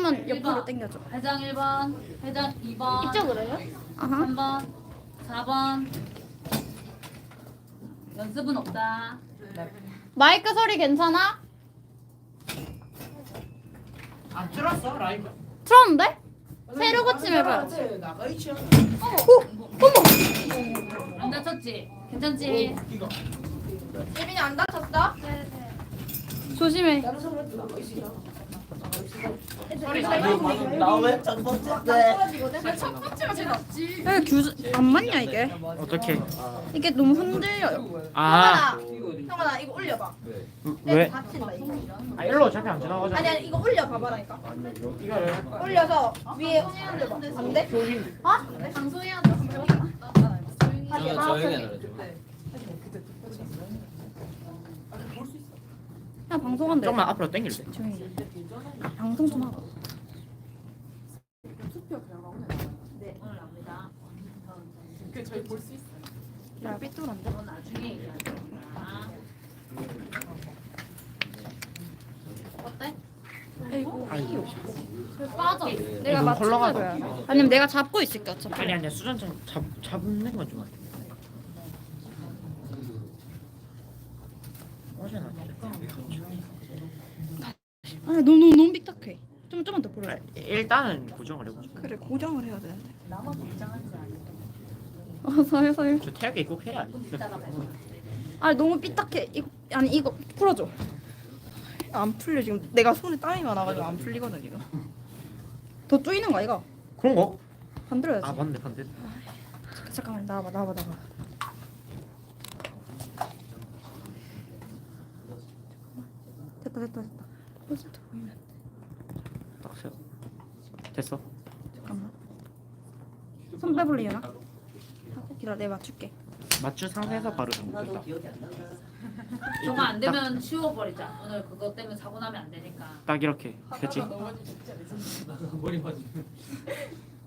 좀만 옆으로 당겨줘. 회장 1번, 회장 2번, 이쪽으로요? 아하. 3번, 4번. 연습은 없다. 마이크 소리 괜찮아? 안 틀었어 라이브. 틀었는데? 새로 고침 해봐요. 나가 있지 않아. 안 다쳤지? 괜찮지? 이거. 예빈이 안 다쳤어? 조심해. 다른 사람한테 나가 있어. 나왜 첫 번째 때? 첫 번째가 제일 낫지. 왜 규, 안 맞냐 이게? 어떻게? 이게 너무 흔들려요. 아. 형아, 나 이거 올려봐. 왜? 이거. 아 일로 어차피 안 지나가잖아. 아니 아니 이거 올려봐봐라니까. 이거를. 올려서 위에 올려봐. 안 돼? 아? 방송해야 돼. 저 아, 조용히. 해라 그냥 방송한대. 조금만 앞으로 당길 때. 조용히. 방송 좀 하고. 네, 오늘 납니다. 야 삐뚤한데? 그건 나중에 얘기하자. 어때? 아이고. 아이고. 빠져. 내가 너무 헐렁하다. 맞춰줘요. 아니면 내가 잡고 있을게 어차피. 아니 아니야 수전 좀 잡, 잡는 건좋아. 어제 나 아니 너무 너무 삐딱해. 좀 좀만 더 보래. 일단은 고정을 해보자. 그래 고정을 해야 되는데. 나만 긴장하지 않아. 어 서요 서요. 저 태엽이 꼭 해야 돼. 아니 너무 삐딱해. 이 아니 이거 풀어줘. 안 풀려 지금. 내가 손에 땀이 많아가지고 안 풀리거든 지금. 더 쪼이는 거야 이거. 그런 거? 반대로야지. 아 맞네 반대. 잠깐, 잠깐만 나와봐 나와봐 나와봐. 됐다 됐다 됐다. 포스트 보이면 딱 세워. 됐어. 잠깐만. 손 빼볼래나? 하고 기다려 내가 맞출게. 맞출 상태에서 바로. 나도 기억이 안 난다 저거 안 되면 치워버리자. 오늘 그것 때문에 사고 나면 안 되니까. 딱 이렇게 됐지.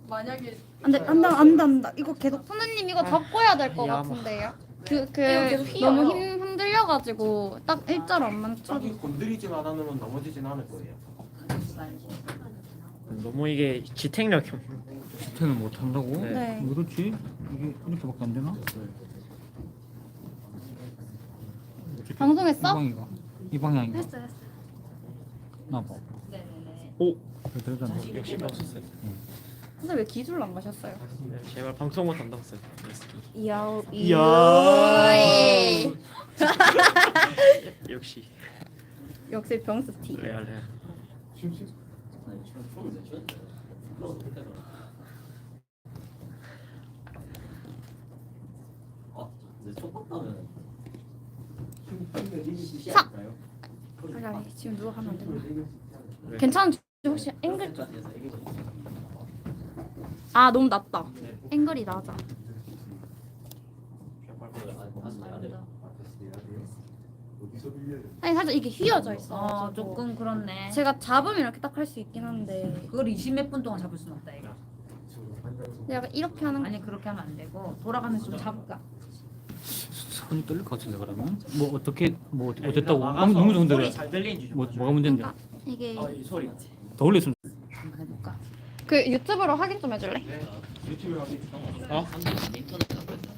만약에 안돼 안다 안다 안다. 이거 계속 선생님 이거 잡고 해야 될 것 야, 같은데요? 그 그 계속 휘어요. 너무 힘 흔들려가지고 딱 일자로 안 맞춰. 딱히 건드리지만 않으면 넘어지진 않을 거예요. 너무 이게 지탱력이 없. 스테는 못 한다고? 네. 네. 왜 그렇지? 이게 이렇게밖에 안 되나? 방송했어? 이 방이가 이 방향인가? 했어 했어. 나 봐. 네네네. 오. 그래 되잖아. 역시 없었어요. 근데 왜 기술로 안 가셨어요? 네, 제발 방송 못 한다고 했어요. 이야 이야. 역시 역시 병스티. 레알 레알. 촉박하면 사. 아니 아니 지금 누가 하면 안 되나? 괜찮은지 혹시 앵글 좀. 아 너무 낮다. 앵글이 낮아. 아니 살짝 이게 휘어져 있어. 어, 조금 그렇네. 제가 잡으면 이렇게 딱 할 수 있긴 한데 그걸 20몇 분 동안 잡을 수는 없다 이거. 내가 이렇게 하는 아니 그렇게 하면 안 되고 돌아가면서 좀 잡을까? 손이 떨릴 것 같은데 그러면? 뭐 어떻게 뭐 어땠다고? 나가서 너무 너무 정도래. 소리 잘 들리는지 좀 뭐. 뭐가 문제인데? 그러니까 이게 아, 이 소리. 더 올렸으면? 그 유튜브로 확인 좀 해줄래? 유튜브에 가서 어? 인터넷 하고 있다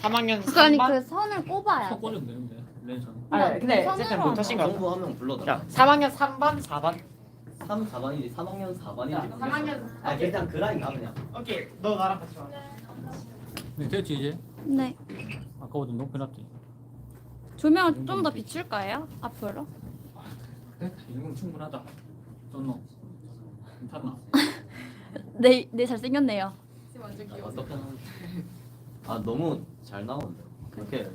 3학년 3학년 그 아니 3반? 그 선을 꼽아야 쳐 돼. 꽂으면 되는데 렌선. 아 근데 선으로 어쨌든 못하신 거 같아. 정보 한명 불러달라 야 3학년 3반 4반. 3, 4반이지 3학년 4반이지 야, 3학년 아 일단 그 라인 가 그냥 오케이 너 나랑 같이 와. 네, 됐지 이제? 네. 아까보다 높여놨지. 조명을 좀 더 비출까요? 앞으로? 그래? 이 정도면 충분하다. 쩐노. 괜찮나? 네, 네 잘생겼네요. 어떻게 하는 아 너무 잘 나오는데 그렇게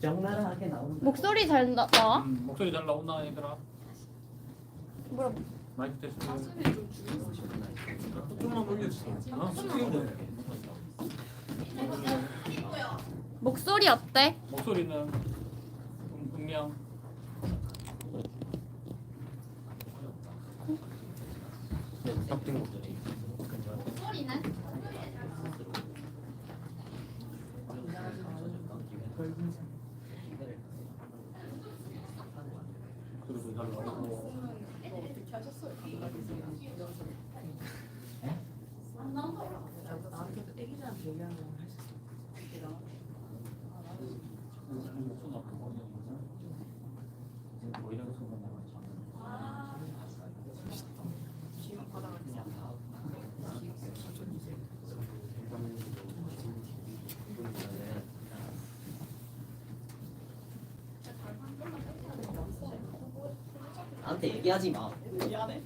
적나라하게 나오는 목소리 잘 나, 나와? 음, 목소리 잘 나온다 얘들아. 뭐라? 마이크 테스트. 조금만 올려주세요. 어? 목소리 어때? 목소리는 음, 분명. 딱 거. 목소리는? 그리고 잘 나오고. 나한테 얘기하지 마. 미안해.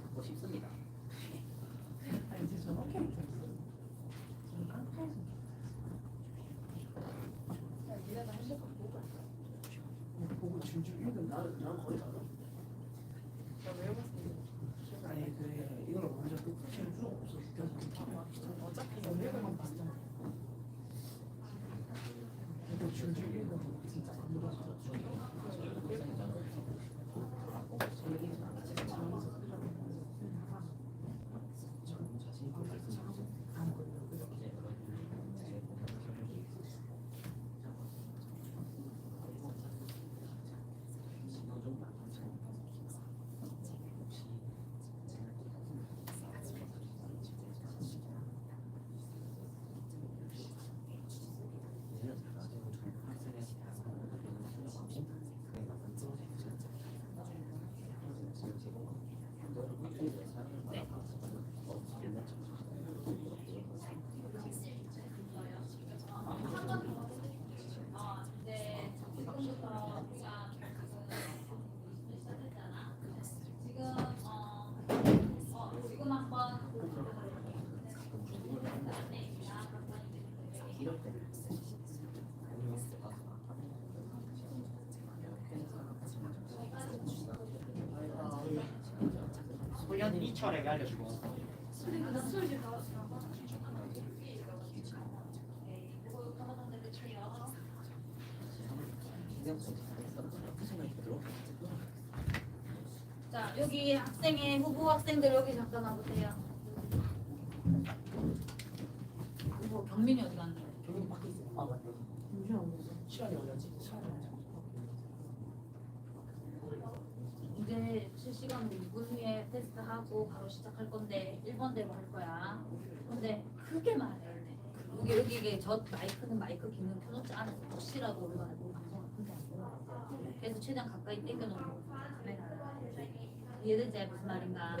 먹고 싶습니다. 네, 지금부터 우리가 지금 어, 어 지금 한번 이철에게 알려주고. 자 여기 학생의 후보 학생들 여기 잠깐 와보세요. 후보 경민이 어디 갔나요? 이제 실시간으로 2분 후에 테스트 하고 바로 시작할 건데 1번 대로 할 거야. 근데 크게 말해. 여기 여기 이게 저 마이크는 마이크 기능 켜놓지 않아서 혹시라도 우리가 알고 크게 안 보여. 그래서 최대한 가까이 당겨놓고 카메라. 이해되지 무슨 말인가? 앞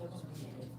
자,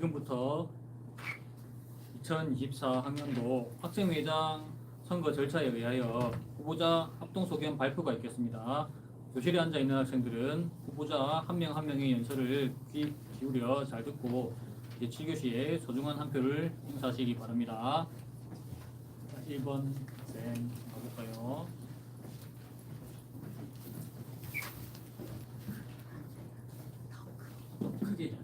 지금부터 2024 학년도 학생회장 선거 절차에 의하여 후보자 합동 소견 발표가 있겠습니다. 교실에 앉아 있는 학생들은 후보자 한 명 한 명의 연설을 귀 기울여 잘 듣고 제7교시에 소중한 한 표를 행사하시기 바랍니다. 자, 1번 쌤 가볼까요? 좀 크게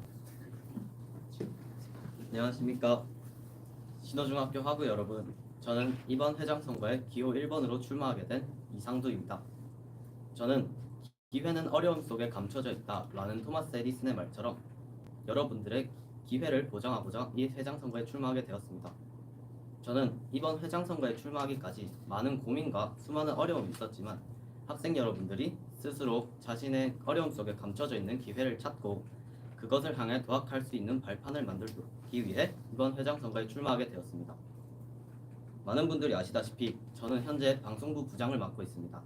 안녕하십니까. 신호중학교 하부 여러분. 저는 이번 회장 선거에 기호 1번으로 출마하게 된 이상두입니다. 저는 기회는 어려움 속에 감춰져 있다 라는 토마스 에디슨의 말처럼 여러분들의 기회를 보장하고자 이 회장 선거에 출마하게 되었습니다. 저는 이번 회장 선거에 출마하기까지 많은 고민과 수많은 어려움이 있었지만 학생 여러분들이 스스로 자신의 어려움 속에 감춰져 있는 기회를 찾고 그것을 향해 도약할 수 있는 발판을 만들기 위해 이번 회장 선거에 출마하게 되었습니다. 많은 분들이 아시다시피 저는 현재 방송부 부장을 맡고 있습니다.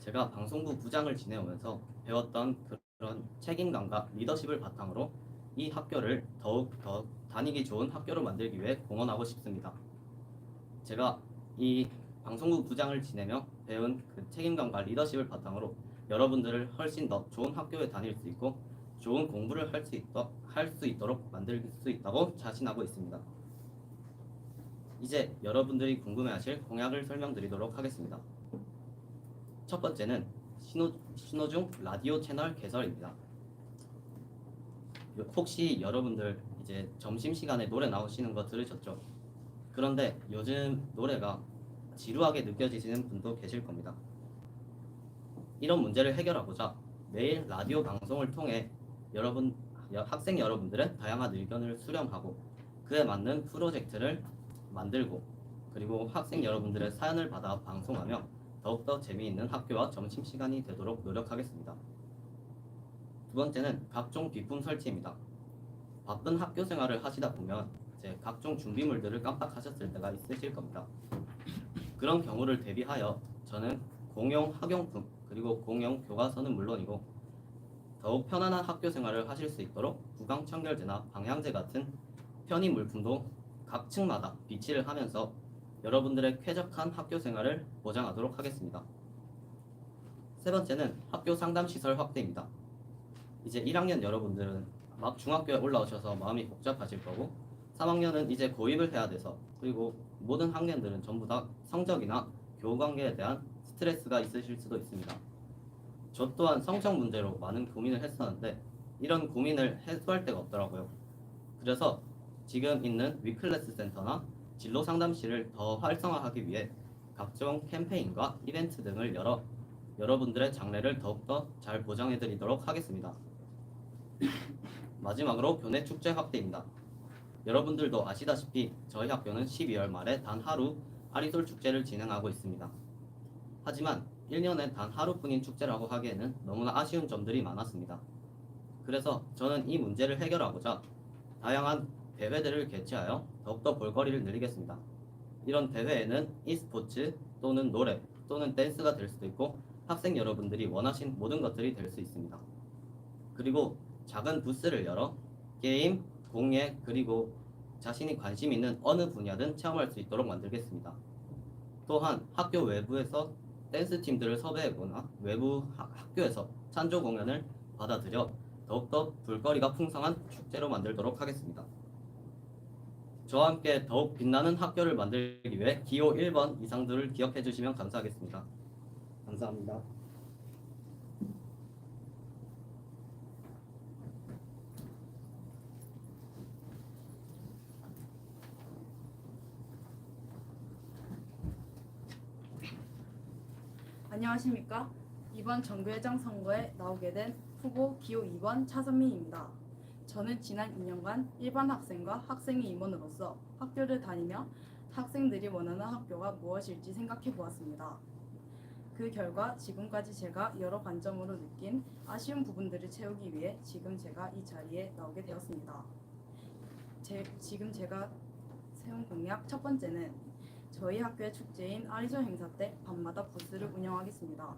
제가 방송부 부장을 지내오면서 배웠던 그런 책임감과 리더십을 바탕으로 이 학교를 더욱 더 다니기 좋은 학교로 만들기 위해 공헌하고 싶습니다. 제가 이 방송부 부장을 지내며 배운 그 책임감과 리더십을 바탕으로 여러분들을 훨씬 더 좋은 학교에 다닐 수 있고 좋은 공부를 할 수 있도 할수 있도록 만들 수 있다고 자신하고 있습니다. 이제 여러분들이 궁금해하실 공약을 설명드리도록 하겠습니다. 첫 번째는 신호 신호중 라디오 채널 개설입니다. 혹시 여러분들 이제 점심 시간에 노래 나오시는 거 들으셨죠? 그런데 요즘 노래가 지루하게 느껴지시는 분도 계실 겁니다. 이런 문제를 해결하고자 매일 라디오 방송을 통해 여러분 여- 학생 여러분들의 다양한 의견을 수렴하고 그에 맞는 프로젝트를 만들고 그리고 학생 여러분들의 사연을 받아 방송하며 더욱더 재미있는 학교와 점심 시간이 되도록 노력하겠습니다. 두 번째는 각종 비품 설치입니다. 바쁜 학교 생활을 하시다 보면 이제 각종 준비물들을 깜빡하셨을 때가 있으실 겁니다. 그런 경우를 대비하여 저는 공용 학용품 그리고 공용 교과서는 물론이고 더욱 편안한 학교 생활을 하실 수 있도록 구강 청결제나 방향제 같은 편의 물품도 각 층마다 비치를 하면서 여러분들의 쾌적한 학교 생활을 보장하도록 하겠습니다. 세 번째는 학교 상담 시설 확대입니다. 이제 1학년 여러분들은 막 중학교에 올라오셔서 마음이 복잡하실 거고 3학년은 이제 고입을 해야 돼서 그리고 모든 학년들은 전부 다 성적이나 교우 관계에 대한 스트레스가 있으실 수도 있습니다. 저 또한 성적 문제로 많은 고민을 했었는데 이런 고민을 해소할 데가 없더라고요. 그래서 지금 있는 위클래스 센터나 진로 상담실을 더 활성화하기 위해 각종 캠페인과 이벤트 등을 열어 여러분들의 장래를 더욱더 잘 보장해 드리도록 하겠습니다. 마지막으로 교내 축제 확대입니다. 여러분들도 아시다시피 저희 학교는 12월 말에 단 하루 아리솔 축제를 진행하고 있습니다. 하지만 1년에 단 하루뿐인 축제라고 하기에는 너무나 아쉬운 점들이 많았습니다. 그래서 저는 이 문제를 해결하고자 다양한 대회들을 개최하여 더욱더 볼거리를 늘리겠습니다. 이런 대회에는 e스포츠 또는 노래 또는 댄스가 될 수도 있고 학생 여러분들이 원하신 모든 것들이 될 수 있습니다. 그리고 작은 부스를 열어 게임, 공예 그리고 자신이 관심 있는 어느 분야든 체험할 수 있도록 만들겠습니다. 또한 학교 외부에서 댄스 팀들을 섭외하거나 외부 학- 학교에서 찬조 공연을 받아들여 더욱더 볼거리가 풍성한 축제로 만들도록 하겠습니다. 저와 함께 더욱 빛나는 학교를 만들기 위해 기호 1번 이상들을 기억해 주시면 감사하겠습니다. 감사합니다. 안녕하십니까? 이번 정교회장 선거에 나오게 된 후보 기호 2번 차선민입니다. 저는 지난 2년간 일반 학생과 학생의 임원으로서 학교를 다니며 학생들이 원하는 학교가 무엇일지 생각해 보았습니다. 그 결과 지금까지 제가 여러 관점으로 느낀 아쉬운 부분들을 채우기 위해 지금 제가 이 자리에 나오게 되었습니다. 제, 지금 제가 세운 공약 첫 번째는 저희 학교의 축제인 아리조 행사 때 밤마다 부스를 운영하겠습니다.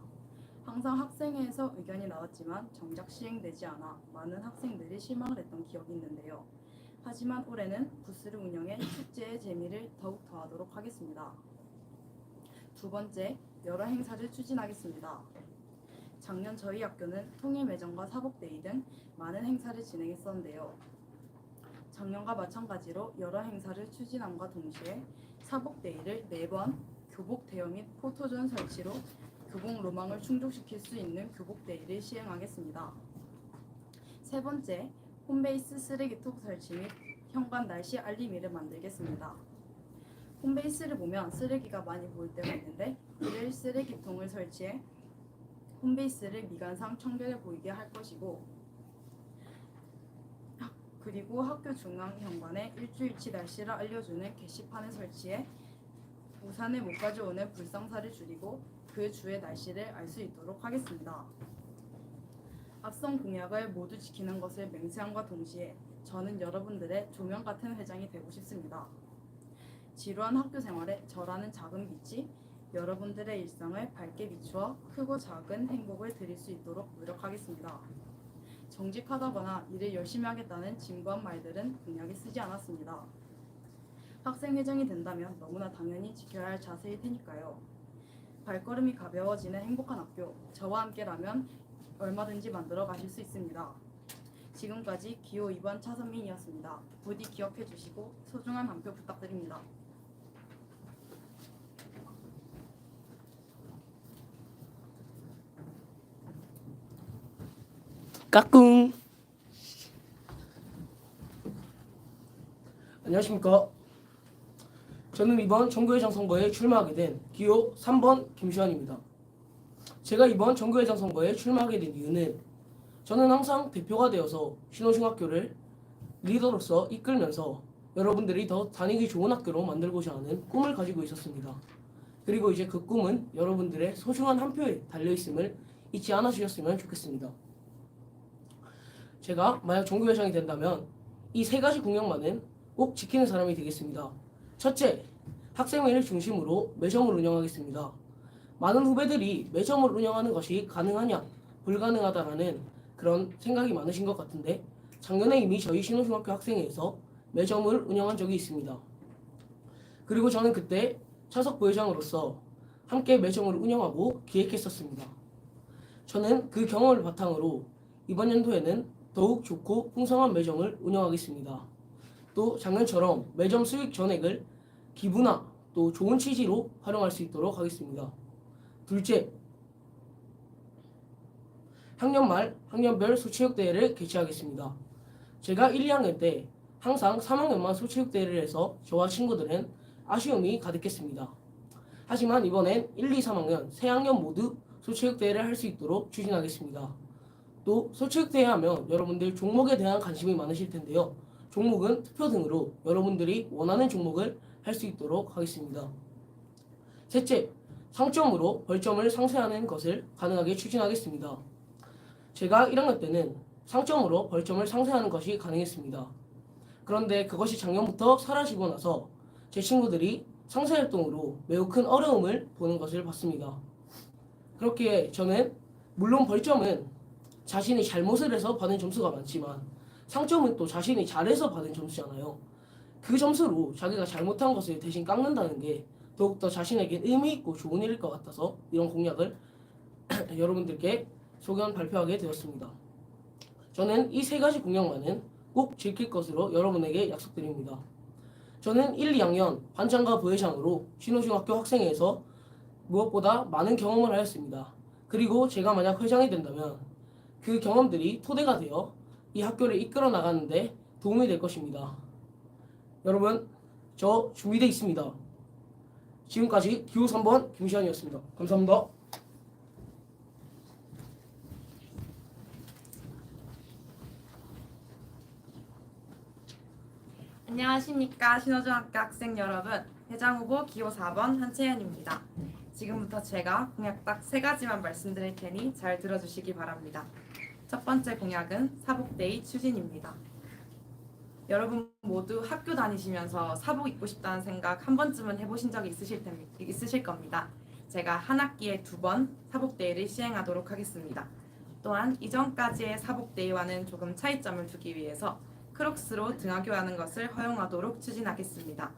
항상 학생회에서 의견이 나왔지만 정작 시행되지 않아 많은 학생들이 실망을 했던 기억이 있는데요. 하지만 올해는 부스를 운영해 축제의 재미를 더욱 더하도록 하겠습니다. 두 번째, 여러 행사를 추진하겠습니다. 작년 저희 학교는 통일 매점과 사복데이 등 많은 행사를 진행했었는데요. 작년과 마찬가지로 여러 행사를 추진함과 동시에 사복데이를 매번 교복 대여 및 포토존 설치로 교복 로망을 충족시킬 수 있는 교복데이를 시행하겠습니다. 세 번째, 홈베이스 쓰레기통 설치 및 현관 날씨 알림이를 만들겠습니다. 홈베이스를 보면 쓰레기가 많이 보일 때가 있는데 이를 쓰레기통을 설치해 홈베이스를 미관상 청결해 보이게 할 것이고 그리고 학교 중앙 현관에 일주일치 날씨를 알려주는 게시판을 설치해 우산을 못 가져오는 불상사를 줄이고 그 주의 날씨를 알 수 있도록 하겠습니다. 앞선 공약을 모두 지키는 것을 맹세함과 동시에 저는 여러분들의 조명 같은 회장이 되고 싶습니다. 지루한 학교 생활에 저라는 작은 빛이 여러분들의 일상을 밝게 비추어 크고 작은 행복을 드릴 수 있도록 노력하겠습니다. 정직하다거나 일을 열심히 하겠다는 진부한 말들은 공약에 쓰지 않았습니다. 학생회장이 된다면 너무나 당연히 지켜야 할 자세일 테니까요. 발걸음이 가벼워지는 행복한 학교, 저와 함께라면 얼마든지 만들어 가실 수 있습니다. 지금까지 기호 2번 차선민이었습니다. 부디 기억해 주시고 소중한 한표 부탁드립니다. 까꿍. 안녕하십니까. 저는 이번 정교회장 선거에 출마하게 된 기호 3번 김시환입니다. 제가 이번 정교회장 선거에 출마하게 된 이유는 저는 항상 대표가 되어서 신호중학교를 리더로서 이끌면서 여러분들이 더 다니기 좋은 학교로 만들고자 하는 꿈을 가지고 있었습니다. 그리고 이제 그 꿈은 여러분들의 소중한 한 표에 달려있음을 잊지 않아 주셨으면 좋겠습니다 제가 만약 종교 회장이 된다면 이 세 가지 공약만은 꼭 지키는 사람이 되겠습니다. 첫째, 학생회를 중심으로 매점을 운영하겠습니다. 많은 후배들이 매점을 운영하는 것이 가능하냐, 불가능하다라는 그런 생각이 많으신 것 같은데 작년에 이미 저희 신호중학교 학생회에서 매점을 운영한 적이 있습니다. 그리고 저는 그때 차석 부회장으로서 함께 매점을 운영하고 기획했었습니다. 저는 그 경험을 바탕으로 이번 연도에는 더욱 좋고 풍성한 매점을 운영하겠습니다. 또 작년처럼 매점 수익 전액을 기부나 또 좋은 취지로 활용할 수 있도록 하겠습니다. 둘째, 학년 말 학년별 소체육 대회를 개최하겠습니다. 제가 1, 2학년 때 항상 3학년만 소체육 대회를 해서 저와 친구들은 아쉬움이 가득했습니다. 하지만 이번엔 1, 2, 3학년 세 학년 모두 소체육 대회를 할 수 있도록 추진하겠습니다. 또 소체육대회 하면 여러분들 종목에 대한 관심이 많으실 텐데요. 종목은 투표 등으로 여러분들이 원하는 종목을 할 수 있도록 하겠습니다. 셋째, 상점으로 벌점을 상쇄하는 것을 가능하게 추진하겠습니다. 제가 1학년 때는 상점으로 벌점을 상쇄하는 것이 가능했습니다. 그런데 그것이 작년부터 사라지고 나서 제 친구들이 상쇄 활동으로 매우 큰 어려움을 보는 것을 봤습니다. 그렇기에 저는 물론 벌점은 자신이 잘못을 해서 받은 점수가 많지만 상점은 또 자신이 잘해서 받은 점수잖아요. 그 점수로 자기가 잘못한 것을 대신 깎는다는 게 더욱더 자신에게 의미 있고 좋은 일일 것 같아서 이런 공약을 여러분들께 소견 발표하게 되었습니다. 저는 이 세 가지 공약만은 꼭 지킬 것으로 여러분에게 약속드립니다. 저는 1, 2학년 반장과 부회장으로 신호중학교 학생회에서 무엇보다 많은 경험을 하였습니다. 그리고 제가 만약 회장이 된다면 그 경험들이 토대가 되어 이 학교를 이끌어 나가는데 도움이 될 것입니다. 여러분, 저 준비되어 있습니다. 지금까지 기호 3번 김시환이었습니다. 감사합니다. 안녕하십니까 신호중학교 학생 여러분 해장 후보 기호 4번 한채연입니다. 지금부터 제가 공약 딱 세 가지만 말씀드릴 테니 잘 들어주시기 바랍니다. 첫 번째 공약은 사복데이 추진입니다. 여러분 모두 학교 다니시면서 사복 입고 싶다는 생각 한 번쯤은 해보신 적이 있으실 텐 있으실 겁니다. 제가 한 학기에 두 번 사복데이를 시행하도록 하겠습니다. 또한 이전까지의 사복데이와는 조금 차이점을 두기 위해서 크록스로 등하교하는 것을 허용하도록 추진하겠습니다.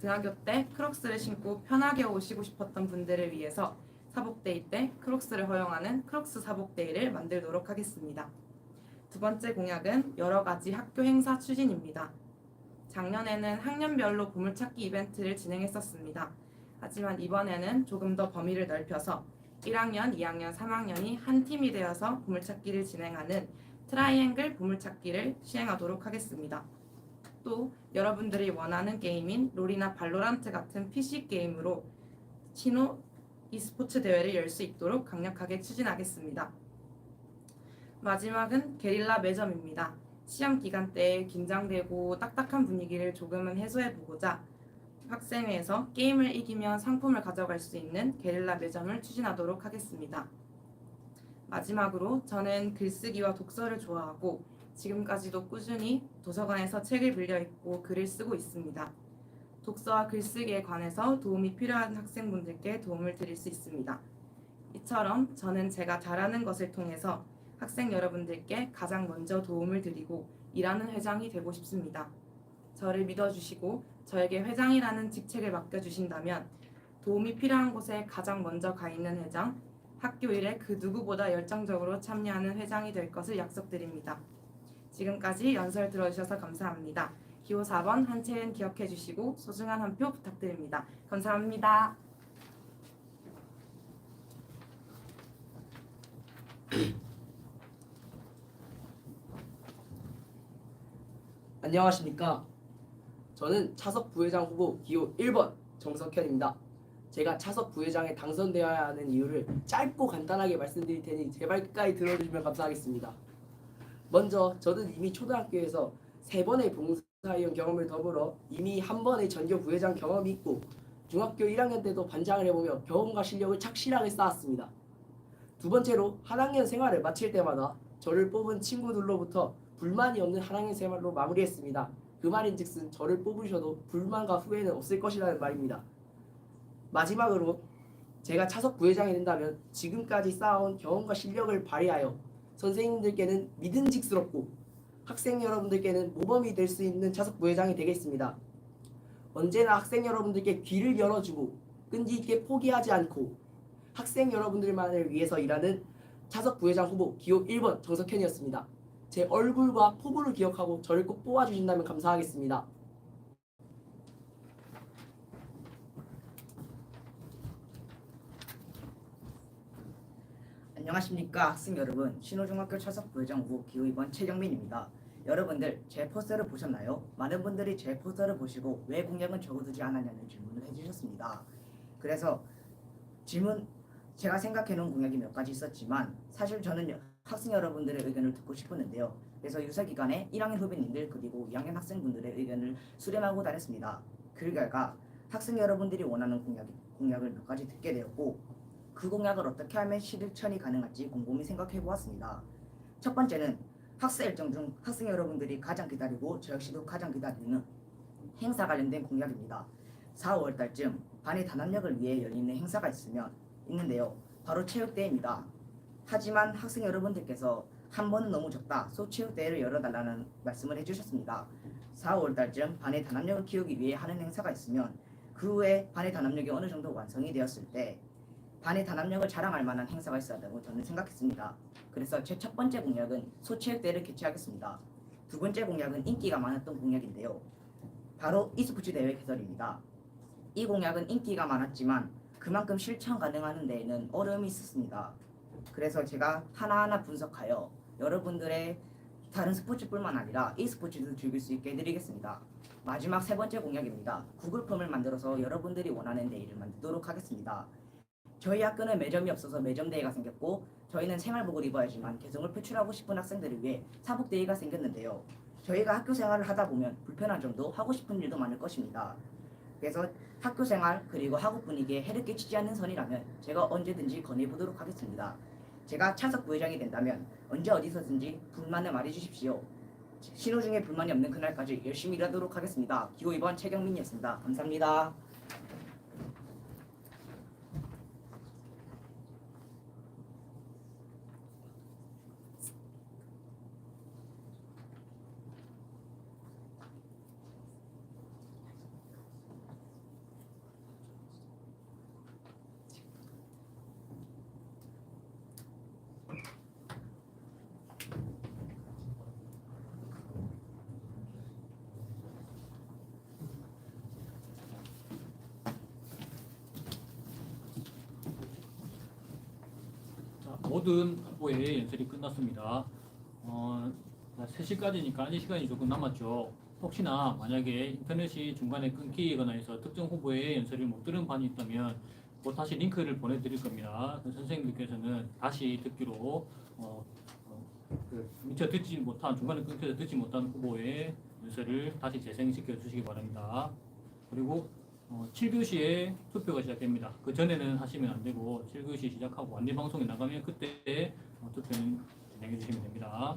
등하교 때 크록스를 신고 편하게 오시고 싶었던 분들을 위해서 사복데이 때 크록스를 허용하는 크록스 사복데이를 만들도록 하겠습니다. 두 번째 공약은 여러 가지 학교 행사 추진입니다. 작년에는 학년별로 보물찾기 이벤트를 진행했었습니다. 하지만 이번에는 조금 더 범위를 넓혀서 1학년, 2학년, 3학년이 한 팀이 되어서 보물찾기를 진행하는 트라이앵글 보물찾기를 시행하도록 하겠습니다. 또 여러분들이 원하는 게임인 롤이나 발로란트 같은 PC 게임으로 신호 e스포츠 대회를 열 수 있도록 강력하게 추진하겠습니다. 마지막은 게릴라 매점입니다. 시험 기간 때 긴장되고 딱딱한 분위기를 조금은 해소해 보고자 학생회에서 게임을 이기면 상품을 가져갈 수 있는 게릴라 매점을 추진하도록 하겠습니다. 마지막으로 저는 글쓰기와 독서를 좋아하고 지금까지도 꾸준히 도서관에서 책을 빌려 읽고 글을 쓰고 있습니다. 독서와 글쓰기에 관해서 도움이 필요한 학생분들께 도움을 드릴 수 있습니다. 이처럼 저는 제가 잘하는 것을 통해서 학생 여러분들께 가장 먼저 도움을 드리고 일하는 회장이 되고 싶습니다. 저를 믿어주시고 저에게 회장이라는 직책을 맡겨주신다면 도움이 필요한 곳에 가장 먼저 가 있는 회장, 학교 일에 그 누구보다 열정적으로 참여하는 회장이 될 것을 약속드립니다. 지금까지 연설 들어주셔서 감사합니다. 기호 4번 한채은 기억해 주시고 소중한 한 표 부탁드립니다. 감사합니다. 안녕하십니까. 저는 차석 부회장 후보 기호 1번 정석현입니다. 제가 차석 부회장에 당선되어야 하는 이유를 짧고 간단하게 말씀드릴 테니 제발 끝까지 들어주시면 감사하겠습니다. 먼저 저는 이미 초등학교에서 세 번의 봉사 위원 경험을 더불어 이미 한 번의 전교 부회장 경험이 있고 중학교 1학년 때도 반장을 해보며 경험과 실력을 착실하게 쌓았습니다. 두 번째로 한 학년 생활을 마칠 때마다 저를 뽑은 친구들로부터 불만이 없는 한 학년 생활로 마무리했습니다. 그 말인즉슨 저를 뽑으셔도 불만과 후회는 없을 것이라는 말입니다. 마지막으로 제가 차석 부회장이 된다면 지금까지 쌓아온 경험과 실력을 발휘하여 선생님들께는 믿음직스럽고 학생 여러분들께는 모범이 될 수 있는 차석 부회장이 되겠습니다. 언제나 학생 여러분들께 귀를 열어주고 끈기 있게 포기하지 않고 학생 여러분들만을 위해서 일하는 차석 부회장 후보 기호 1번 정석현이었습니다. 제 얼굴과 포부를 기억하고 저를 꼭 뽑아주신다면 감사하겠습니다. 안녕하십니까 학생 여러분 신호중학교 차석 부회장 후보 기호 2번 최경민입니다. 여러분들 제 포스터를 보셨나요? 많은 분들이 제 포스터를 보시고 왜 공약은 적어두지 않았냐는 질문을 해주셨습니다. 그래서 질문 제가 생각해놓은 공약이 몇 가지 있었지만 사실 저는 여- 학생 여러분들의 의견을 듣고 싶었는데요. 그래서 유사 기간에 1학년 후배님들 그리고 2학년 학생분들의 의견을 수렴하고 다녔습니다. 그 결과 학생 여러분들이 원하는 공약, 공약을 몇 가지 듣게 되었고 그 공약을 어떻게 하면 실천이 가능할지 곰곰이 생각해 보았습니다. 첫 번째는 학사 일정 중 학생 여러분들이 가장 기다리고 저 역시도 가장 기다리는 행사 관련된 공약입니다. 4, 5월 달쯤 반의 단합력을 위해 열리는 행사가 있으면 있는데요. 바로 체육대회입니다. 하지만 학생 여러분들께서 한 번은 너무 적다. 소체육대회를 열어달라는 말씀을 해주셨습니다. 4, 5월 달쯤 반의 단합력을 키우기 위해 하는 행사가 있으면 그 후에 반의 단합력이 어느 정도 완성이 되었을 때 반의 단합력을 자랑할 만한 행사가 있어야 된다고 저는 생각했습니다. 그래서 제 첫 번째 공약은 소체육대회를 개최하겠습니다. 두 번째 공약은 인기가 많았던 공약인데요. 바로 e스포츠 대회 개설입니다. 이 공약은 인기가 많았지만 그만큼 실천 가능하는 데에는 어려움이 있었습니다. 그래서 제가 하나하나 분석하여 여러분들의 다른 스포츠뿐만 아니라 e스포츠도 즐길 수 있게 해드리겠습니다. 마지막 세 번째 공약입니다. 구글 폼을 만들어서 여러분들이 원하는 데이를 만들도록 하겠습니다. 저희 학교는 매점이 없어서 매점 대회가 생겼고 저희는 생활복을 입어야지만 개성을 표출하고 싶은 학생들을 위해 사복 대회가 생겼는데요. 저희가 학교 생활을 하다 보면 불편한 점도 하고 싶은 일도 많을 것입니다. 그래서 학교 생활 그리고 학업 분위기에 해를 끼치지 않는 선이라면 제가 언제든지 건의해보도록 하겠습니다. 제가 차석 부회장이 된다면 언제 어디서든지 불만을 말해주십시오. 신호 중에 불만이 없는 그날까지 열심히 일하도록 하겠습니다. 기호 2번 최경민이었습니다. 감사합니다. 자, 모든 연설이 끝났습니다. 어, 3시까지니까 아직 시간이 조금 남았죠. 혹시나 만약에 인터넷이 중간에 끊기거나 해서 특정 후보의 연설을 못 들은 반이 있다면 곧 다시 링크를 보내드릴 겁니다. 그 선생님들께서는 다시 듣기로 어, 어, 그 미처 듣지 못한 중간에 끊겨서 듣지 못한 후보의 연설을 다시 재생시켜 주시기 바랍니다. 그리고 어, 7교시에 투표가 시작됩니다. 그 전에는 하시면 안 되고 7교시 시작하고 안내 방송에 나가면 그때 어, 투표는 진행해 주시면 됩니다.